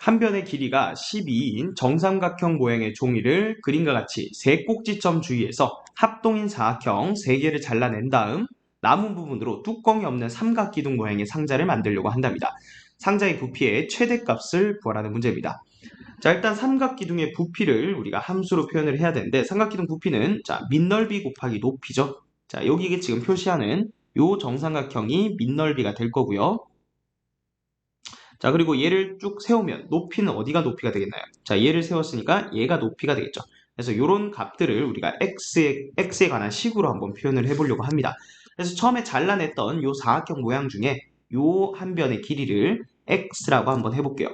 한 변의 길이가 12인 정삼각형 모양의 종이를 그림과 같이 세 꼭지점 주위에서 합동인 사각형 3개를 잘라낸 다음 남은 부분으로 뚜껑이 없는 삼각기둥 모양의 상자를 만들려고 한답니다. 상자의 부피의 최대값을 구하라는 문제입니다. 자 일단 삼각기둥의 부피를 우리가 함수로 표현을 해야 되는데 삼각기둥 부피는 자 밑넓이 곱하기 높이죠. 자 여기 지금 표시하는 요 정삼각형이 밑넓이가 될 거고요. 자 그리고 얘를 쭉 세우면 높이는 어디가 높이가 되겠나요? 자 얘를 세웠으니까 얘가 높이가 되겠죠. 그래서 이런 값들을 우리가 x에, x에 관한 식으로 한번 표현을 해보려고 합니다. 그래서 처음에 잘라냈던 요 사각형 모양 중에 요한 변의 길이를 x라고 한번 해볼게요.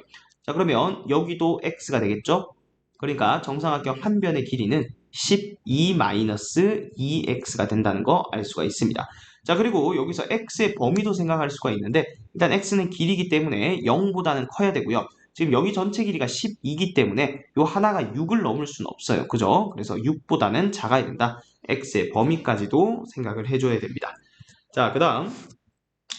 자 그러면 여기도 x가 되겠죠? 그러니까 정삼각형 한 변의 길이는 12-2x가 된다는 거 알 수가 있습니다. 자 그리고 여기서 x의 범위도 생각할 수가 있는데 일단 x는 길이기 때문에 0보다는 커야 되고요. 지금 여기 전체 길이가 12이기 때문에 요 하나가 6을 넘을 수는 없어요. 그죠? 그래서 6보다는 작아야 된다. x의 범위까지도 생각을 해줘야 됩니다. 자, 그 다음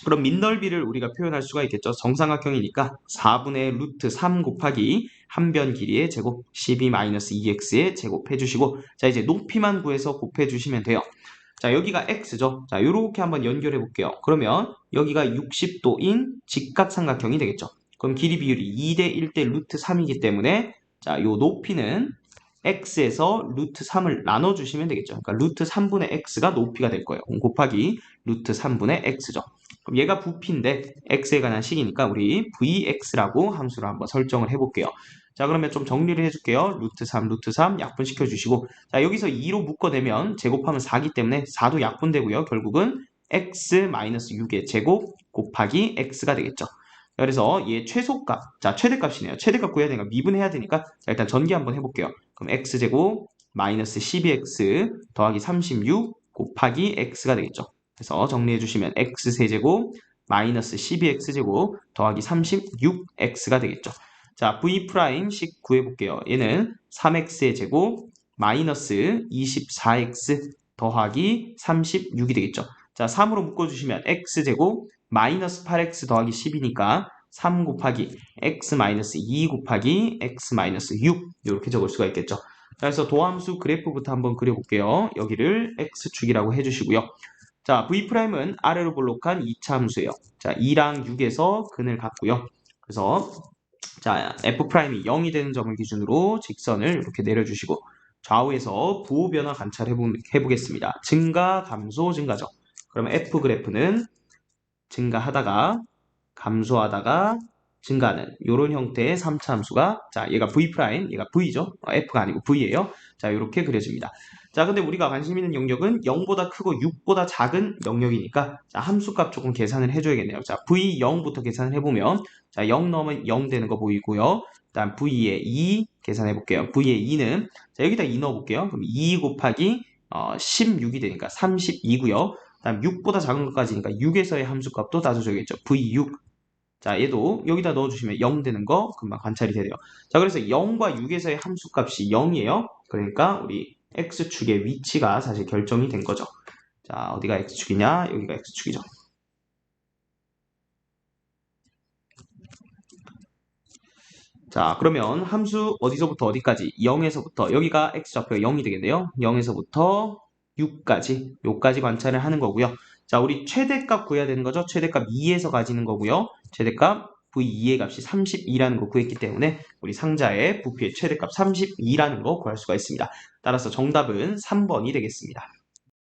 그럼 밑넓이를 우리가 표현할 수가 있겠죠. 정삼각형이니까 4분의 루트 3 곱하기 한 변 길이의 제곱 12-2x의 제곱 해주시고 자 이제 높이만 구해서 곱해주시면 돼요. 자 여기가 x죠. 자 이렇게 한번 연결해 볼게요. 그러면 여기가 60도인 직각삼각형이 되겠죠. 그럼 길이 비율이 2대 1대 루트 3이기 때문에 자 요 높이는 x에서 루트 3을 나눠주시면 되겠죠. 그러니까 루트 3분의 x가 높이가 될 거예요. 곱하기 루트 3분의 x죠. 그럼 얘가 부피인데 x에 관한 식이니까 우리 vx라고 함수를 한번 설정을 해볼게요. 자 그러면 좀 정리를 해줄게요. 루트 3, 루트 3 약분시켜 주시고 자 여기서 2로 묶어내면 제곱하면 4기 때문에 4도 약분되고요. 결국은 x-6의 제곱 곱하기 x가 되겠죠. 그래서 얘 최소값, 자 최대값이네요. 최대값 구해야 되니까 미분해야 되니까 자, 일단 전기 한번 해볼게요. 그럼 x제곱 마이너스 12x 더하기 36 곱하기 x가 되겠죠. 그래서 정리해 주시면 x세제곱 마이너스 12x제곱 더하기 36x가 되겠죠. 자, v'식 구해 볼게요. 얘는 3x의 제곱 마이너스 24x 더하기 36이 되겠죠. 자, 3으로 묶어주시면 x제곱 마이너스 8x 더하기 10이니까 3 곱하기 x 마이너스 2 곱하기 x 마이너스 6 이렇게 적을 수가 있겠죠. 자, 그래서 도함수 그래프부터 한번 그려볼게요. 여기를 x축이라고 해주시고요. 자, v'은 아래로 볼록한 2차 함수예요. 자, 2랑 6에서 근을 갖고요. 그래서 자, f'이 0이 되는 점을 기준으로 직선을 이렇게 내려주시고 좌우에서 부호 변화 관찰해 보겠습니다. 증가, 감소, 증가죠. 그러면 f 그래프는 증가하다가 감소하다가 증가하는 이런 형태의 3차 함수가 자 얘가 v 프라임 얘가 v죠? 어, f가 아니고 v예요. 자 이렇게 그려집니다. 자 근데 우리가 관심 있는 영역은 0보다 크고 6보다 작은 영역이니까 자 함수값 조금 계산을 해줘야겠네요. 자 v 0부터 계산을 해보면 자0 넣으면 0 되는 거 보이고요. 다음 v의 2 계산해 볼게요. V의 2는 자 여기다 2 넣어 볼게요. 그럼 2 곱하기 어, 16이 되니까 32고요. 다음 6보다 작은 것까지니까 6에서의 함수값도 따져줘야겠죠. V6. 자, 얘도 여기다 넣어주시면 0 되는 거 금방 관찰이 되네요. 자, 그래서 0과 6에서의 함수값이 0이에요. 그러니까 우리 X축의 위치가 사실 결정이 된 거죠. 자, 어디가 X축이냐? 여기가 X축이죠. 자, 그러면 함수 어디서부터 어디까지? 0에서부터 여기가 X좌표가 0이 되겠네요. 0에서부터 6까지 요까지 관찰을 하는 거고요. 자, 우리 최대값 구해야 되는 거죠. 최대값 2에서 가지는 거고요. 최대값 V2의 값이 32라는 거 구했기 때문에 우리 상자의 부피의 최대값 32라는 거 구할 수가 있습니다. 따라서 정답은 3번이 되겠습니다.